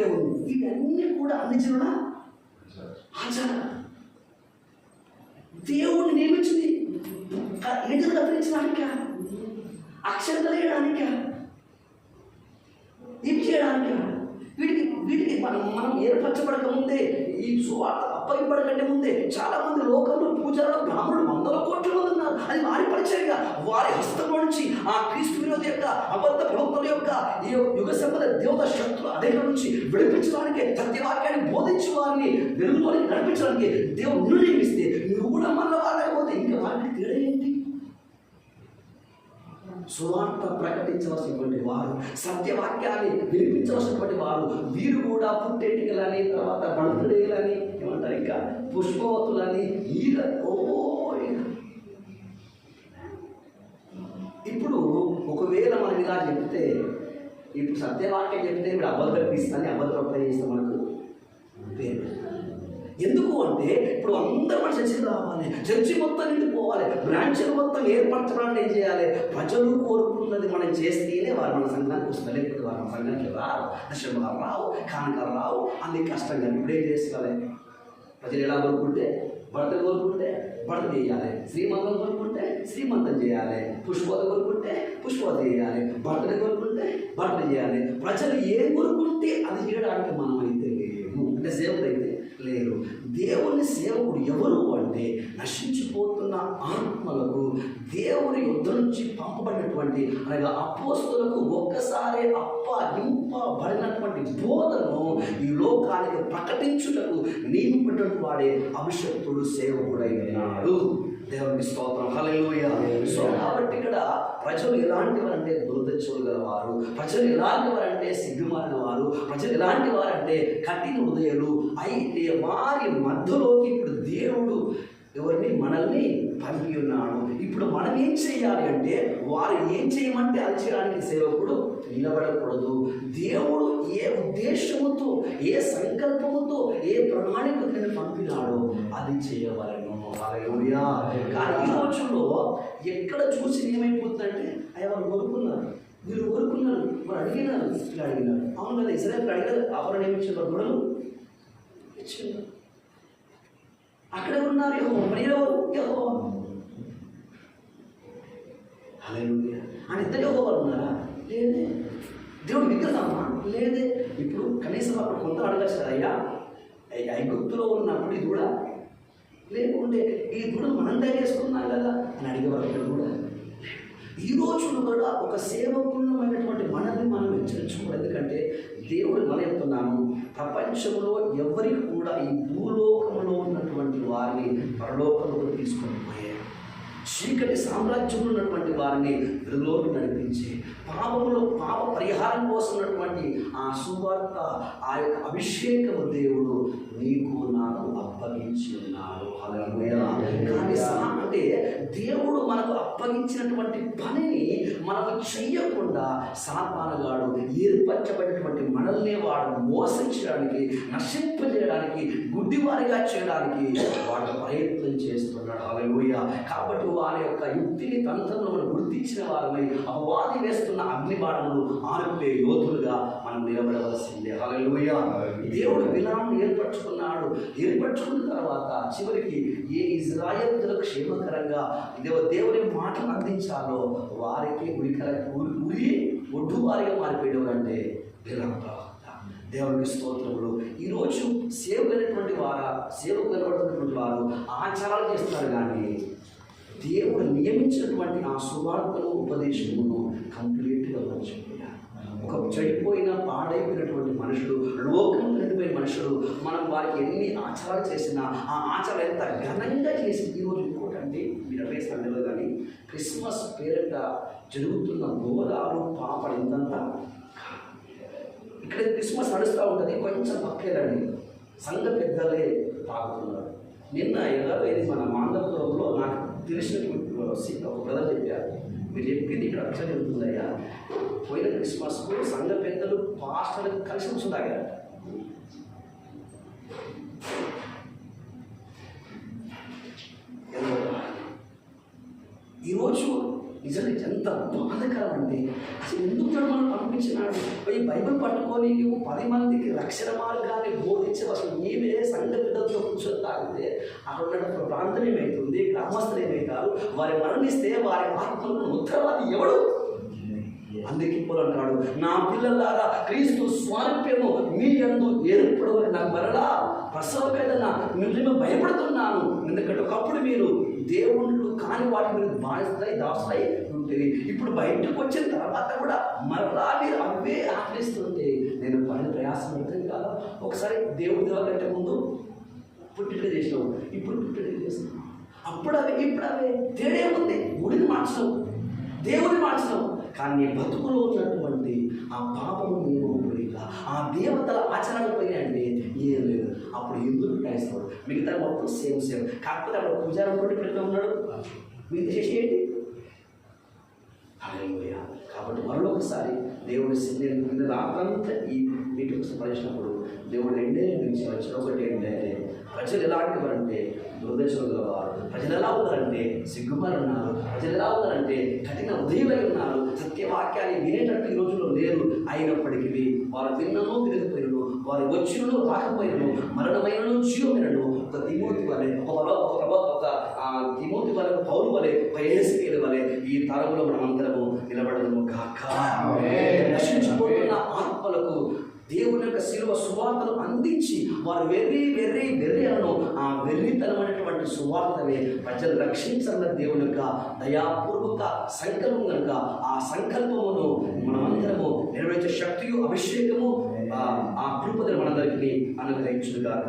బైబిలే ఉంది. ఇవన్నీ కూడా అన్ని జనుల ఆచారం. దేవుడిని నియమించింది. ఎదురు కత్తిరించడానిక? అక్షరత వేయడానిక ఇవి చేయడానిక? వీటికి వీటికి మనం మనం ఏర్పరచబడక ముందే ఈ సువార్త అప్పగింపడకంటే ముందే చాలా మంది లోకంలో పూజలు బ్రాహ్మణులు వందల కోట్ల మంది ఉన్నారు. అది వారి పరిచయంగా వారి హస్తంలో నుంచి ఆ క్రీస్తు విరోధి యొక్క అబద్ధ ఈ యుగ సంబంధ దేవత శక్తులు అదే నుంచి విడిపించడానికి సత్యవాక్యాన్ని బోధించి వారిని వెలుగులోకి నడిపించడానికి దేవుడు నిర్ణయిస్తే నువ్వు కూడా మళ్ళీ వాళ్ళకపోతే ఇంకా వారికి తేడా ఏంటి? సువార్త ప్రకటించవలసినటువంటి వారు సత్యవాక్యాన్ని వినిపించవలసినటువంటి వారు వీరు కూడా పుట్టేటికలని తర్వాత బడుతుడేలని ఏమంటారు ఇంకా పుష్పవతులని ఈ ఓ ఇప్పుడు సత్యవాక్యం చెప్తే ఇప్పుడు అబద్ధం తీస్తాను అబద్ధం చేస్తే మనకు పేరు ఎందుకు అంటే ఇప్పుడు అందరూ మన చర్చికి రావాలి చర్చి మొత్తం నిండిపోవాలి బ్రాంచ్లు మొత్తం ఏర్పరచడానికి ఏం చేయాలి? ప్రజలు కోరుకున్నది మనం చేస్తేనే వారు మన సంఘానికి వస్తారు లేకపోతే వారు మన సంఘానికి రావు దశమాలు రావు కానుక రావు అన్ని కష్టంగా ఇప్పుడు ఏం చేసుకోవాలి ప్రజలు ఎలా కోరుకుంటే భర్త కోరుకుంటే భర్త చేయాలి శ్రీమంతం కోరుకుంటే శ్రీమంతం చేయాలి పుష్పత కోరుకుంటే పుష్పత చేయాలి భర్తను కోరుకుంటే భర్త చేయాలి. ప్రజలు ఏం కోరుకుంటే అది చేయడానికి మనం అయితే లేము. అంటే సేవకుడు అయితే లేరు. దేవుని సేవకుడు ఎవరు అంటే నశించిపోతున్న ఆత్మలకు దేవుని యుద్ధ నుంచి పంపబడినటువంటి అనగా అపోస్తులకు ఒక్కసారి అప్పగింపబడినటువంటి బోధను ఈ లోకానికి ప్రకటించుటకు నియమింపటువంటి వాడే అభిషక్తుడు సేవకుడై ఉన్నాడు దేవుని స్తోత్రం. హల్లెలూయా. సో కాబట్టి ఇక్కడ ప్రజలు ఎలాంటి వారంటే దురదృష్టలు గల వారు ప్రజలు ఎలాంటి వారంటే సిగ్గుమారిన వారు ప్రజలు ఎలాంటి వారంటే కఠిన హృదయాలు అయితే వారి మధ్యలోకి ఇప్పుడు దేవుడు ఎవరిని? మనల్ని పంపి ఉన్నాడు. ఇప్పుడు మనం ఏం చేయాలి అంటే వారు ఏం చేయమంటే అది చేయడానికి సేవకుడు నిలబడకూడదు. దేవుడు ఏ ఉద్దేశముతో ఏ సంకల్పముతో ఏ ప్రణాళికను పంపినాడో అది చేయవలను. హల్లెలూయా. కానీ ఈ రోజుల్లో ఎక్కడ చూసి ఏమైపోతుందంటే అవి వాళ్ళు కోరుకున్నారు. వీళ్ళు కోరుకున్నారు. వారు అడిగినారు. ఇలా అడిగినారు. అవును కదా ఇస్రాయల్ అడిగారు. ఆభరణ ఏమిచ్చారు గొడవలు ఇచ్చారు అక్కడ ఉన్నారు యహో మరి ఎవరు? యహో అని ఇద్దరు యహోవాలు ఉన్నారా? లేదే. దేవుడు విగ్రహమా లేదే. ఇప్పుడు కనీసం అక్కడ కొంత అడగచ్చు కదా అయ్యా అయ్యా ఐగుప్తులో ఉన్నప్పుడు ఇది కూడా లేకుంటే ఈ దూడ మనం తయారేసుకున్నాం కదా అని అడిగేవారు కూడా. ఈ రోజు కూడా ఒక సేవకున్నమైనటువంటి మనల్ని మనం హెచ్చరించుకోవాలి ఎందుకంటే ప్రపంచంలో ఎవరికి కూడా ఈ భూలోకంలో ఉన్నటువంటి వారిని పరలోకంలో తీసుకొని పోయారు చీకటి సామ్రాజ్యంలో ఉన్నటువంటి వారిని వెలుగులోకి నడిపించి. పాపములో పాప పరిహారం కోసం ఉన్నటువంటి ఆ సువార్త ఆ యొక్క అభిషేకము దేవుడు నీకు నాకు అప్పగించి ఉన్నాడు. కానీ అంటే దేవుడు మనకు అప్పగించినటువంటి పనిని మనము చెయ్యకుండా సాతానుగాడు ఏర్పరచబడినటువంటి మనల్ని వాడు మోసం చేయడానికి నశింపజేయడానికి గుడ్డివారిగా చేయడానికి వాడు ప్రయత్నం చేస్తున్నాడు. హల్లెలూయా. కాబట్టి వారి యొక్క యుక్తిని తంత్రంలో మనం గుర్తించిన వారమై అపవాది వేస్తున్న అగ్ని బాణములు ఆర్పే యోధులుగా మనం నిలబడవలసిందే. హల్లెలూయా. దేవుడు విలాన్ని ఏర్పరచుకున్నాడు. ఏర్పరచుకున్న తర్వాత చివరికి ఏ ఇజ్రాయల్ క్షేమకరంగా దేవ దేవుని మాటలు అందించాలో వారికి ఉరికర ఉరి ఒడ్డు వారిగా మారిపోయేవారు అంటే విలాం ప్రవక్త దేవునికి స్తోత్రములు. ఈరోజు సేవకులైనటువంటి వారా సేవకు కనబడుతున్నటువంటి వారు ఆచారాలు చేస్తున్నారు కానీ దేవుడు నియమించినటువంటి ఆ సువార్తను ఉపదేశమును కంప్లీట్గా మర్చిపోయారు. ఒక చెడిపోయిన పాడైపోయినటువంటి మనుషులు లోకం నిండిపోయిన మనుషులు మనం వారికి ఎన్ని ఆచారాలు చేసినా ఆ ఆచారం ఎంత ఘనంగా చేసి ఈరోజు ఇంకోటండి మీరు అదే సంగతిలో కానీ క్రిస్మస్ పేరిట జరుగుతున్న ఘోరాలు పాపలు ఎంతంత ఇక్కడ క్రిస్మస్ నడుస్తూ ఉంటుంది కొంచెం పక్కేదండి. సంఘ పెద్దలే తాగుతున్నారు. నిన్న ఎలా ఇది మన మాంధ్రపురంలో నాకు తెలిసిన ఒక బ్రదర్ చెప్పారు మీరు చెప్పింది ఇక్కడ అక్షరం జరుగుతుందయ్యా పోయిన క్రిస్మస్కు సంఘ పెద్దలు పాస్టర్లకు కలిసి కూర్చుందాగా ఈరోజు నిజంగా ఎంత బాధకరం అంటే అసలు ఎందుకు మనం పంపించినాడు? ఈ బైబిల్ పట్టుకొని నువ్వు పది మందికి రక్షణ మార్గాన్ని బోధించి అసలు నీవే సంఘ పెద్దలతో కూర్చొని తాగితే అక్కడ ఉన్న ప్రాంతం ఏమవుతుంది గ్రామస్థ వారి మరణిస్తే వారి ఆత్మలకు ఉత్తరవాది ఎవడు? అందుకే ఇప్పుడు అంటాడు నా పిల్లలారా క్రీస్తు స్వారూప్యము మీ ఎందు ఏర్పడవని నాకు మరలా ప్రసవ వేదన నిజమే భయపడుతున్నాను. ఎందుకంటే ఒకప్పుడు మీరు దేవుళ్ళు కాని వాటి మీద బానిస్తాయి దాస్తాయి ఉంటుంది ఇప్పుడు బయటకు వచ్చిన తర్వాత కూడా మరలా మీరు అవే ఆకలిస్తుంటే నేను పడిన ప్రయాసం అర్థం కాదా. ఒకసారి దేవుడి దేవ కంటే ముందు పుట్టిక చేసినావు ఇప్పుడు పుట్టిక చేస్తున్నాను అప్పుడు అవి ఇప్పుడు అవి తేడే ఉంది గుడిని మార్చడం. దేవుని మార్చడం. కానీ నీ బతుకులో ఉన్నటువంటి ఆ పాపము నీవుగా ఆ దేవతల ఆచరణ పోయినంటే ఏం లేదు. అప్పుడు ఎందుకు క్రైస్తవుడు మిగతా మొత్తం సేమ్ సేమ్. కాకపోతే అక్కడ పూజారం కూడా పెడుతూ ఉన్నాడు. మిగతా చేసి ఏంటి? కాబట్టి మరో ఒకసారి దేవుడు నేను నిన్న రాత్రంతా ఈ మీటింగ్ కోసం దేవుడు రెండే నుంచి వచ్చిన ఒకటి ఏంటంటే ప్రజలు ఎలాంటి వారంటే దుర్దశలు గలవారు ప్రజలు ఎలా ఉన్నారంటే సిగ్గుమారు ఉన్నారు ప్రజలు ఎలా ఉన్నారంటే కఠిన ఉదయమై ఉన్నారు సత్యవాక్యాన్ని వినేటట్టు ఈ రోజుల్లో లేరు. అయినప్పటికీ వారు తిన్నను తిరగపోయినను వారు వచ్చినను రాకపోయినను మరణమైనను జీవమైనను ఒక తిమోతి వలె ఒక ఒక ప్రభ తిమోతి వలె పౌరు వలె ఒక ఏసుకేలు వలె ఈ తరములో మనమందరము నిలబడదము కాక నశించిపోతున్న ఆత్మలకు దేవుని యొక్క శిలువ సువార్తను అందించి వారు వెర్రి వెర్రి వెర్రి అను ఆ వెర్రితనమైనటువంటి సువార్తనే ప్రజలు రక్షించాలన్న దేవుని యొక్క దయాపూర్వక సంకల్పం కనుక. ఆ సంకల్పమును మనమందరము నెరవేర్చే శక్తియు అభిషేకము ఆ- కృపదను మనందరికీ అనుగ్రహించుగాక